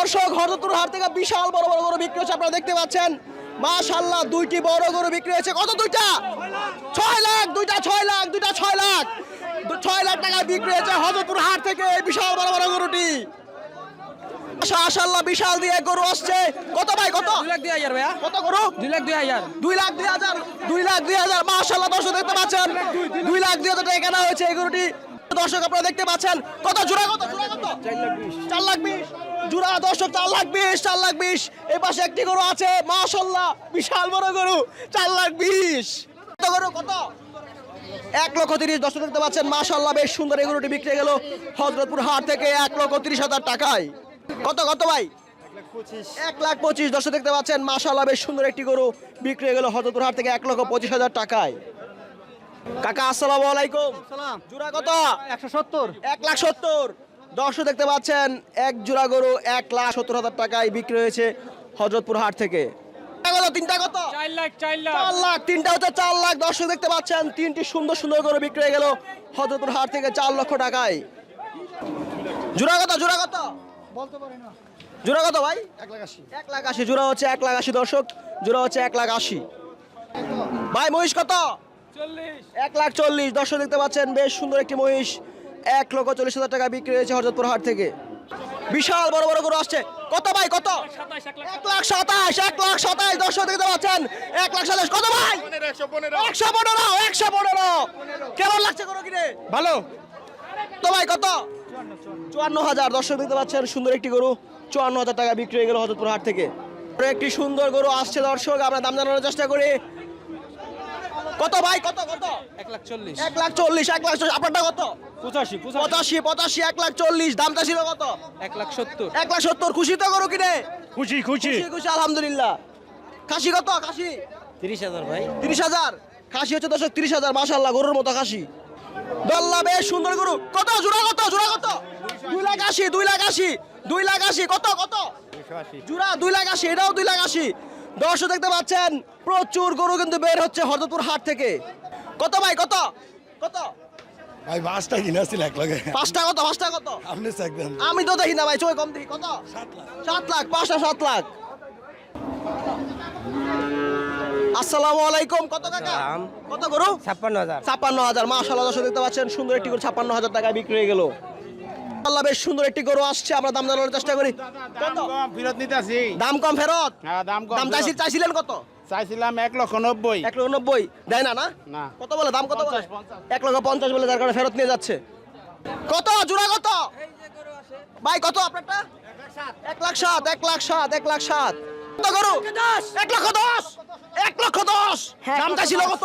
দর্শক হরদতুর হাট থেকে বিশাল বড় বড় গরু বিক্রি হচ্ছে। আপনারা দেখতে পাচ্ছেন মাশাল্লাহ দুইটি বড় গরু বিক্রি হয়েছে। কত দুইটা? ছয় লাখ দুইটা ছয় লাখ দুইটা ছয় লাখ। ছয় লাখ টাকা বিক্রি হয়েছে হরদতুর হাট থেকে এই বিশাল বড় বড় গরুটি। বিশাল দিয়ে গরু আসছে। কত ভাই কত? দুই লাখ দুই হাজার ভাইয়া। কত গরু? দুই লাখ দুই হাজার। দুই লাখ দুই হাজার দুই লাখ দর্শক দেখতে পাচ্ছেন দুই লাখ দুই হাজার টাকা কেনা হয়েছে এই গরুটি। দর্শক আপনারা দেখতে পাচ্ছেন কত জোড়া কত জোড়া কত? চার লাখ বিশ। জোড়া দর্শক চার লাখ বিশ চার লাখ বিশ। এই পাশে একটি গরু আছে মাশাল্লাহ বিশাল বড় গরু চার লাখ বিশ। কত গরু কত? এক লক্ষ তিরিশ দর্শক দেখতে পাচ্ছেন মাশাল্লাহ বেশ সুন্দর এই গরুটি বিক্রি গেল হজরতপুর হাট থেকে এক লক্ষ তিরিশ হাজার টাকায়। কত কত ভাই? এক লাখ পঁচিশ দর্শক দেখতে পাচ্ছেন মাশাল্লাহ বেশ সুন্দর একটি গরু বিক্রি গেল হজরতপুর হাট থেকে এক লক্ষ পঁচিশ হাজার টাকায়। কাকা আসসালামু আলাইকুম। জোড়া কত? একশো সত্তর। এক লাখ সত্তর। দর্শক দেখতে পাচ্ছেন এক জোড়া গরু এক লাখ সত্তর হাজার টাকায় বিক্রি হয়েছে হজরতপুর হাট থেকে। তিনটা কত তিনটা চার লাখ চার লাখ। চার লাখ তিনটা হচ্ছে চার লাখ। দর্শক দেখতে পাচ্ছেন তিনটি সুন্দর সুন্দর গরু বিক্রি হয়ে গেল হজরতপুর হাট থেকে চার লক্ষ টাকায়। জোড়া কত জোড়া কত? জোড়া কত ভাই? এক লাখ আশি। এক লাখ আশি জোড়া হচ্ছে এক লাখ আশি দর্শক জোড়া হচ্ছে এক লাখ আশি। ভাই মহিষ কত? চল্লিশ। এক লাখ চল্লিশ। দর্শক দেখতে পাচ্ছেন বেশ সুন্দর একটি মহিষ। এক লক্ষ চল্লিশ হাজার টাকা বিক্রি হয়েছে হরজতপুর হাট থেকে। বিশাল বড় বড় গরু আসছে। কত ভাই কত? এক লাখ সাতাশ এক লাখ সাতাশ। দর্শক দেখতে পাচ্ছেন এক লাখ সাতাশ। কত ভাই? একশো পনেরো একশো পনেরো। কেমন লাগছে গরু কিনে? ভালো। তো ভাই কত? চুয়ান্ন হাজার। দর্শক দেখতে পাচ্ছেন সুন্দর একটি গরু। চুয়ান্ন হাজার টাকা বিক্রি হয়ে গেল হজরতপুর হাট থেকে। একটি সুন্দর গরু আসছে দর্শক আমরা দাম জানানোর চেষ্টা করি। কত ভাই? কত কত? এক লাখ চল্লিশ। এক লাখ চল্লিশ এক লাখ চল্লিশ। আপনারটা কত? পঁচাশি পঁচাশি। পঁচাশি এক লাখ চল্লিশ। দামটা ছিল কত? এক লাখ সত্তর। এক লাখ সত্তর। খুশি তো গরু কিনে? খুশি খুশি। খুশি খুশি আলহামদুলিল্লাহ। খাসি কত? খাসি? তিরিশ হাজার ভাই। তিরিশ হাজার? খাসি হচ্ছে দর্শক তিরিশ হাজার। মাসাল্লাহ গরুর মতো খাসি। দল্লা বেশ সুন্দর গরু। কত? জোড়া কত? জোড়া কত? দুই লাখ আশি দুই লাখ আশি দুই লাখ আশি। কত কত? জোড়া দুই লাখ আশি। এটাও দুই লাখ আশি। দর্শক দেখতে পাচ্ছেন প্রচুর গরু কিন্তু বের হচ্ছে হরদপুর হাট থেকে। কত ভাই কত? কত? ভাই বাসটা কিনেছিল এক লগে। পাঁচটা কত পাঁচটা কত? আপনি চেক দেন। আমি তো দেখি না ভাই চোখ কম দেখি। কত? সাত লাখ। পাঁচটা সাত লাখ। আসসালামু আলাইকুম। কত কাকা? কত গরু? ছাপ্পান্ন হাজার। ছাপ্পান্ন হাজার। দর্শক দেখতে পাচ্ছেন সুন্দর একটি গরু ছাপ্পান্ন হাজার টাকায় বিক্রি হয়ে গেল। আল্লাহ বেশ সুন্দর একটি গরু আসছে আমরা দাম জানানোর চেষ্টা করি। কত ফেরত নিতে আসি। দাম কম ফেরত? হ্যাঁ দাম কম চাইছি চাইছিলেন কত? চাইছিলাম এক লক্ষ নব্বই। এক লক্ষ নব্বই। দেয় না না? না। কত বলে? দাম কত বলে? পঞ্চাশ, পঞ্চাশ। এক লক্ষ পঞ্চাশ বলে যার কারণে ফেরত নিয়ে যাচ্ছে। কত? জোড়া কত? ভাই কত আপনারটা? এক লাখ সাত এক লাখ সাত এক লাখ সাত। কত গরু? এক লক্ষ দশ? এক লক্ষ দশ? হ্যাঁ, দাম চাইছিল কত?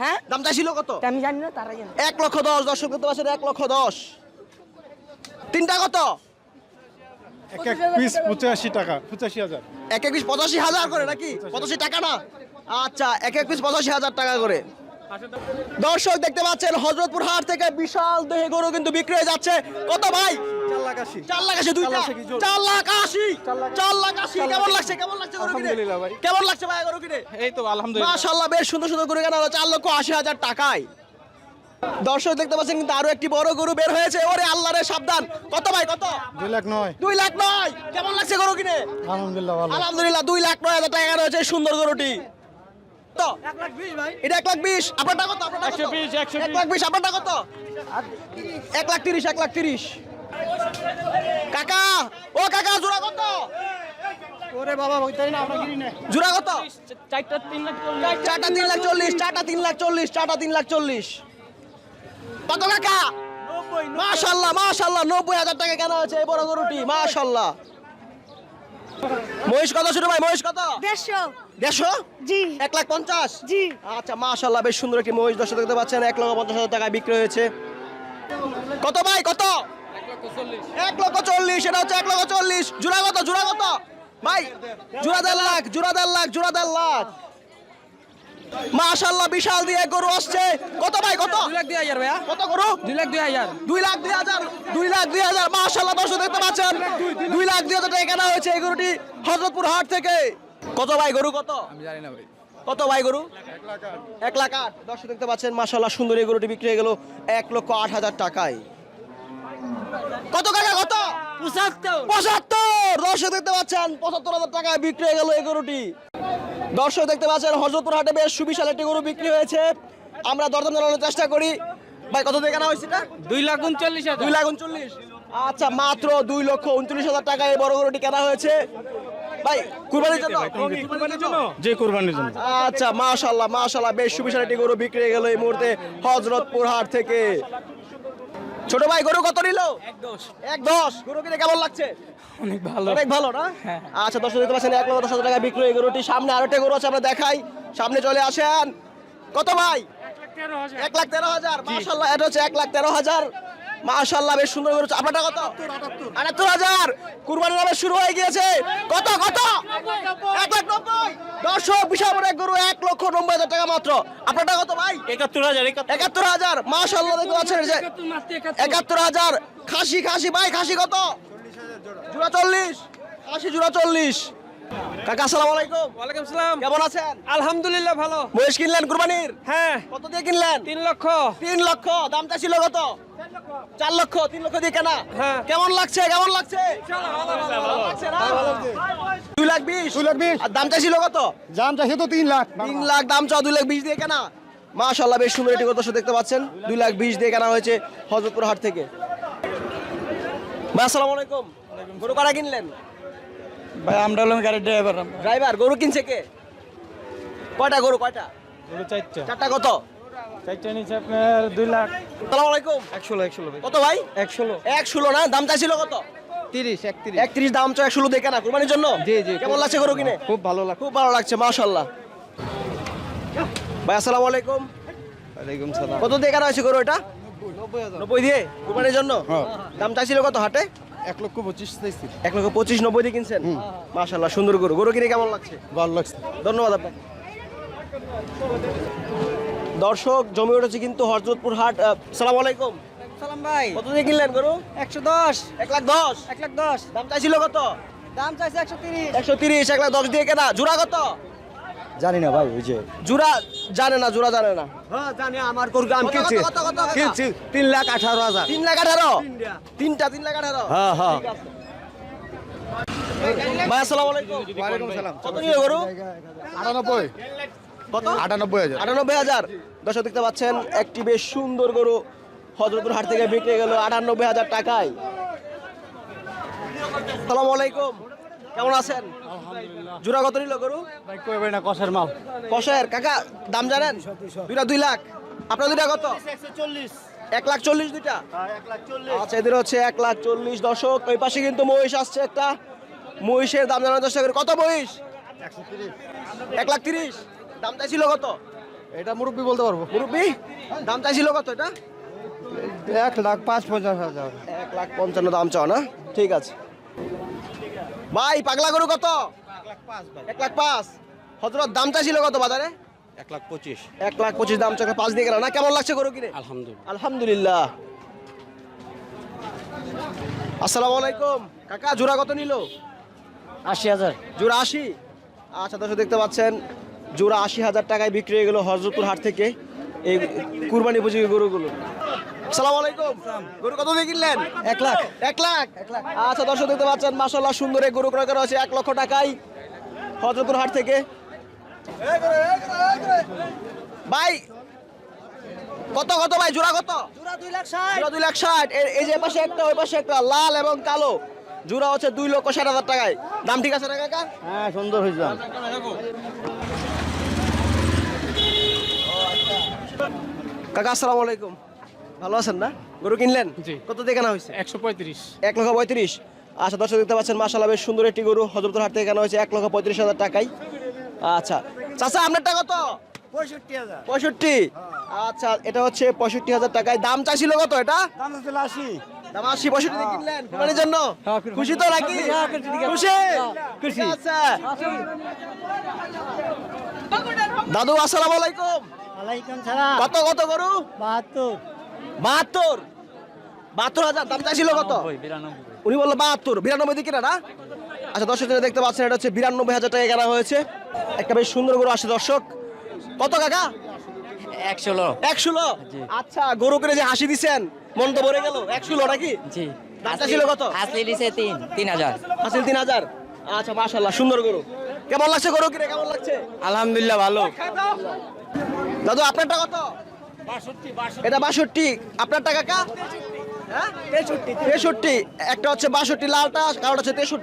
হ্যাঁ? দাম চাইছিল কত? আমি জানি না তারা এক লক্ষ দশ দর্শক করতে পারছেন এক লক্ষ দশ। তিনটা কত? এক এক পিস পঁচাশি টাকা পঁচাশি হাজার। এক এক পিস পঁচাশি হাজার করে নাকি? পঁচাশি। টাকা না? আচ্ছা এক এক পিস পঁচাশি হাজার টাকা করে। দর্শক দেখতে পাচ্ছেন হজরতপুর হাট থেকে বিশাল দেহে গরু কিন্তু বিক্রি হয়ে যাচ্ছে। কত ভাই? চার লাখ আশি। চার লাখ আশি চার লাখ আশি চার লাখ আশি। কেমন লাগছে? কেমন লাগছে আলহামদুলিল্লাহ ভাই। কেমন লাগছে ভাই গরু কিনে? এই তো আলহামদুলিল্লাহ। মাশাল্লাহ বেশ সুন্দর সুন্দর গরু কেনা চার লক্ষ আশি হাজার টাকায়। দর্শক দেখতে পাচ্ছেন কিন্তু আরও একটি বড় গরু বের হয়েছে। ওরে আল্লাহ রে সাবধান। কত ভাই কত? দুই লাখ নয়। দুই লাখ নয়। কেমন লাগছে গরু কিনে? আলহামদুলিল্লাহ ভালো। আলহামদুলিল্লাহ দুই লাখ নয় হাজার টাকা রয়েছে সুন্দর গরুটি। তো এটা এক লাখ বিশ। আপনারটা কত? এক লাখ বিশ আপনারটা কত? এক লাখ তিরিশ এক লাখ তিরিশ। কাকা ও কাকা জোড়া কত? ওরে বাবা ওইটাই না আমরা কিনি না। জোড়া কত? চারটা তিন লাখ চারটা তিন লাখ চল্লিশ চারটা তিন লাখ চল্লিশ চারটা তিন লাখ চল্লিশ। কত কাকা মাশাল্লাহ মাশাল্লাহ নব্বই হাজার টাকা কেনা হয়েছে এই বড় গরুটি মাশাল্লাহ মহিষ কত শুরু ভাই মহিষ কত? দেড়শো। দেড়শো? জি। এক লাখ পঞ্চাশ? জি। আচ্ছা মাশাল্লাহ বেশ সুন্দর একটি মহিষ দর্শক দেখতে পাচ্ছেন এক লক্ষ পঞ্চাশ হাজার টাকায় বিক্রি হয়েছে। কত ভাই কত? এক লক্ষ চল্লিশ এটা হচ্ছে এক লক্ষ চল্লিশ। জোড়া কত জোড়া কত? ভাই জোড়া দেড় লাখ জোড়া দেড় লাখ জোড়া দেড় লাখ। মাশাল্লাহ বিশাল দিয়ে গরু আসছে। কত ভাই কত? দুই লাখ দুই হাজার ভাইয়া। কত গরু? দুই লাখ দুই হাজার। দুই লাখ দুই হাজার দুই লাখ দুই হাজার মাশাল্লাহ দর্শক দেখতে পাচ্ছেন। দুই লাখ দুই হাজার টাকা কেনা হয়েছে এই গরুটি হজরতপুর হাট থেকে। কত ভাই গরু কত? আমি জানি না ভাই। কত ভাই গরু? এক লাখ আট। দর্শক দেখতে পাচ্ছেন মাসাল্লাহ সুন্দর এই গরুটি বিক্রি হয়ে গেল এক লক্ষ আট হাজার টাকায়। কত কাকা কত? পঁচাত্তর। দর্শক দেখতে পাচ্ছেন পঁচাত্তর হাজার টাকায় বিক্রি হয়ে গেল এই গরুটি। দর্শক দেখতে পাচ্ছেন হজরতপুর হাটে বেশ সুবিশাল একটি গরু বিক্রি হয়েছে। আমরা দরদাম জানানোর চেষ্টা করি। ভাই কত দিয়ে কেনা হয়েছে এটা? দুই লাখ উনচল্লিশ দুই লাখ উনচল্লিশ। আচ্ছা মাত্র দুই লক্ষ উনচল্লিশ হাজার টাকায় এই বড় গরুটি কেনা হয়েছে। ভাই কুরবানির জন্য? যে কোরবানির জন্য। আচ্ছা মাশাল্লাহ মাশাল্লাহ বেশ সুবিশাল একটি গরু বিক্রি হয়ে গেল এই মুহূর্তে হজরতপুর হাট থেকে। ছোট ভাই গরু কত নিল? এক দশ। গরু কিনে কেমন লাগছে? অনেক ভালো। অনেক ভালো না? আচ্ছা দশ দিতে পারছেন এক লক্ষ দশ হাজার টাকা বিক্রি এই গরুটি। সামনে আরও একটা গরু আছে আমরা দেখাই। সামনে চলে আসেন। কত ভাই? এক লাখ তেরো হাজার। এটা হচ্ছে এক লাখ তেরো হাজার। মাশাল্লাহ বেশ সুন্দর গরু। আপনারটা কত? আটাত্তর হাজার। কুরবানির নামে শুরু হয়ে গিয়েছে। কত কত? এক দর্শক বিশাল বড় এক গরু এক লক্ষ নব্বই হাজার টাকা মাত্র। আপনারটা কত ভাই? একাত্তর হাজার একাত্তর। হাজার। মাশাল্লাহ দেখতে পাচ্ছেন একাত্তর হাজার। খাসি খাসি ভাই খাসি কত? জুড়া চল্লিশ। খাসি জোড়া চল্লিশ। কাকা আসসালামু আলাইকুম। ওয়ালাইকুম সালাম। কেমন আছেন? আলহামদুলিল্লাহ ভালো। মহিষ কিনলেন কুরবানির? হ্যাঁ। কত দিয়ে কিনলেন? তিন লক্ষ। তিন লক্ষ। দামটা ছিল কত? চার লক্ষ। তিন লক্ষ দিয়ে কেনা? হ্যাঁ। কেমন লাগছে? কেমন লাগছে? ভালো লাগছে না? দুই লাখ বিশ। দুই লাখ বিশ। আর দামটা ছিল কত? জান চাইছে তো তিন লাখ। তিন লাখ দাম চাও দুই লাখ বিশ দিয়ে কেনা? মাশাল্লাহ বেশ সুন্দর একটি দর্শক দেখতে পাচ্ছেন। দুই লাখ বিশ দিয়ে কেনা হয়েছে হজরতপুর হাট থেকে। আসসালামু আলাইকুম। গরু কারা কিনলেন? ভাই আমরা হলাম গাড়ির ড্রাইভার ড্রাইভার গরু কিনছে কে? কয়টা গরু কয়টা? চারটা। চারটা কত? চারটা নিচে আপনার দুই লাখ। আসসালামু আলাইকুম। একশো এক ষোলো কত ভাই? এক ষোলো এক ষোলো না? দাম চাইছিল কত? তিরিশ একত্রিশ। একত্রিশ দাম চাই ষোলো দেখে না কুরবানির জন্য? জি, জি। কেমন লাগছে গরু কিনে? খুব ভালো খুব ভালো লাগছে মাশাল্লাহ ভাই আসসালামু আলাইকুম। ওয়ালাইকুম সালাম। কত দিয়ে কেনা হয়েছে গরু এটা? নব্বই দিয়ে? কুরবানির জন্য? হ্যাঁ। দাম চাইছিল কত হাটে? এক লক্ষ পঁচিশ চাইছি। এক লক্ষ পঁচিশ নব্বই দিয়ে কিনছেন? মাশাল্লাহ সুন্দর গরু। গরু কিনে কেমন লাগছে? ভালো লাগছে। ধন্যবাদ আপনাকে। দর্শক জমে উঠেছে কিন্তু হরজতপুর হাট। সালাম আলাইকুম। সালাম ভাই। কত দিয়ে কিনলেন গরু? একশো দশ। এক লাখ দশ? এক লাখ দশ। দাম চাইছিল কত? দাম চাইছে একশো তিরিশ। একশো তিরিশ এক লাখ দশ দিয়ে কেনা। জোড়া কত? জানি না ভাই ওই যে। জোড়া জানে না জোড়া জানে না। হ্যাঁ জানি আমার গরু আমি? কিনছি। তিন লাখ আঠারো হাজার। তিন লাখ আঠারো? তিনটা তিন লাখ আঠারো? হ্যাঁ হ্যাঁ। ভাই আসসালামু আলাইকুম। ওয়ালাইকুম সালাম। কত নিয়ে গরু? আটানব্বই। কত? আটানব্বই হাজার। আটানব্বই হাজার। দর্শক দেখতে পাচ্ছেন একটি বেশ সুন্দর গরু হজরতপুর হাট থেকে বিক্রি গেল আটানব্বই হাজার টাকায়। সালাম আলাইকুম। কেমন আছেন? জোড়া কত নিল গরু? ভাই কইবে না কষের মাল। কষের? কাকা দাম জানেন? দুইটা দুই লাখ। আপনার দুইটা কত? চল্লিশ এক লাখ চল্লিশ দুইটা? আচ্ছা এদের হচ্ছে এক লাখ চল্লিশ দশক ওই পাশে কিন্তু মহিষ আসছে একটা। মহিষের দাম জানার চেষ্টা করি। কত মহিষ? এক লাখ তিরিশ। দাম চাইছিল কত? এটা মুরব্বী বলতে পারব। মুরব্বী? দাম চাইছিল কত এটা? এক লাখ পাঁচ পঞ্চাশ হাজার। এক লাখ পঞ্চান্ন দাম চাও না? ঠিক আছে। ভাই পাগলা গরু কত? এক লাখ পাঁচ। হজরত দাম চাইছিল কত বাজারে? এক লাখ পঁচিশ। এক লাখ পঁচিশ দাম চোখে পাঁচ দিয়ে গেল না? কেমন লাগছে গরু কিনে? আলহামদুলিল্লাহ। আলহামদুলিল্লাহ। আসসালামু আলাইকুম। কাকা জোড়া কত নিল? আশি হাজার। জোড়া আশি? আচ্ছা দর্শক দেখতে পাচ্ছেন জোড়া আশি হাজার টাকায় বিক্রি হয়ে গেল হজরতপুর হাট থেকে এই কুরবানি উপযোগী গরুগুলো। সালাম আলাইকুম। গরু কত দিয়ে কিনলেন? এক লাখ। এক লাখ? আচ্ছা দর্শক দেখতে পাচ্ছেন মাসাল্লাহ সুন্দর এই গরু ক্রয় করা হয়েছে এক লক্ষ টাকায়। হজরতপুর হাট থেকে। ভাই কত কত ভাই? জোড়া কত? জোড়া দুই লাখ ষাট। দুই লাখ ষাট এই যে পাশে একটা ওই পাশে একটা লাল এবং কালো। জোড়া হচ্ছে দুই লক্ষ ষাট হাজার টাকায়। দাম ঠিক আছে না কাকা? হ্যাঁ সুন্দর হয়েছে কাকা আসসালামু আলাইকুম। ভালো আছেন না? গরু কিনলেন? জি। কত দিয়ে কেনা হয়েছে? একশো পঁয়ত্রিশ। এক লক্ষ পঁয়ত্রিশ। আচ্ছা দর্শক দেখতে পাচ্ছেন মাসাল্লাহ বেশ সুন্দর একটি গরু হজরতুল হাট থেকে কেনা হয়েছে। এক লক্ষ পঁয়ত্রিশ হাজার টাকায়। আচ্ছা চাচা আপনারটা কত? পঁয়ষট্টি হাজার। পঁয়ষট্টি? আচ্ছা এটা হচ্ছে পঁয়ষট্টি হাজার টাকায়। দাম চাইছিল কত এটা? দাম আশি। দাম আশি পঁয়ষট্টি কিনলেন? কোরবানির জন্য? হ্যাঁ, খুশি তো নাকি? হ্যাঁ, খুশি। আচ্ছা দাদু আসসালামু আলাইকুম। ওয়ালাইকুম সালাম। কত কত গরু? বাহাত্তর। বাহাত্তর। বাহাত্তর হাজার দাম চাইছিল কত? উনি বলল বাহাত্তর বিরানব্বই দিকে না? আচ্ছা দর্শক দেখতে পাচ্ছেন এটা হচ্ছে বিরানব্বই হাজার টাকা কেনা হয়েছে। একটা বেশ সুন্দর গরু আসে দর্শক। কত কাকা? আচ্ছা গরু করে যে হাসি দিছেন মন তো ভরে গেল। নাকি? জি। দামটা ছিল কত? আসলি নিচে তিন তিন হাজার। তিন হাজার? আচ্ছা মাশাল্লাহ সুন্দর গরু। কেমন লাগছে গরু কিনে? কেমন লাগছে? আলহামদুলিল্লাহ ভালো। দাদু আপনারটা কত? এটা বাষট্টি। আপনার টাকা কা? হ্যাঁ? তেষট্টি। একটা হচ্ছে বাষট্টি লালটা কারোটা হচ্ছে তেষট্টি।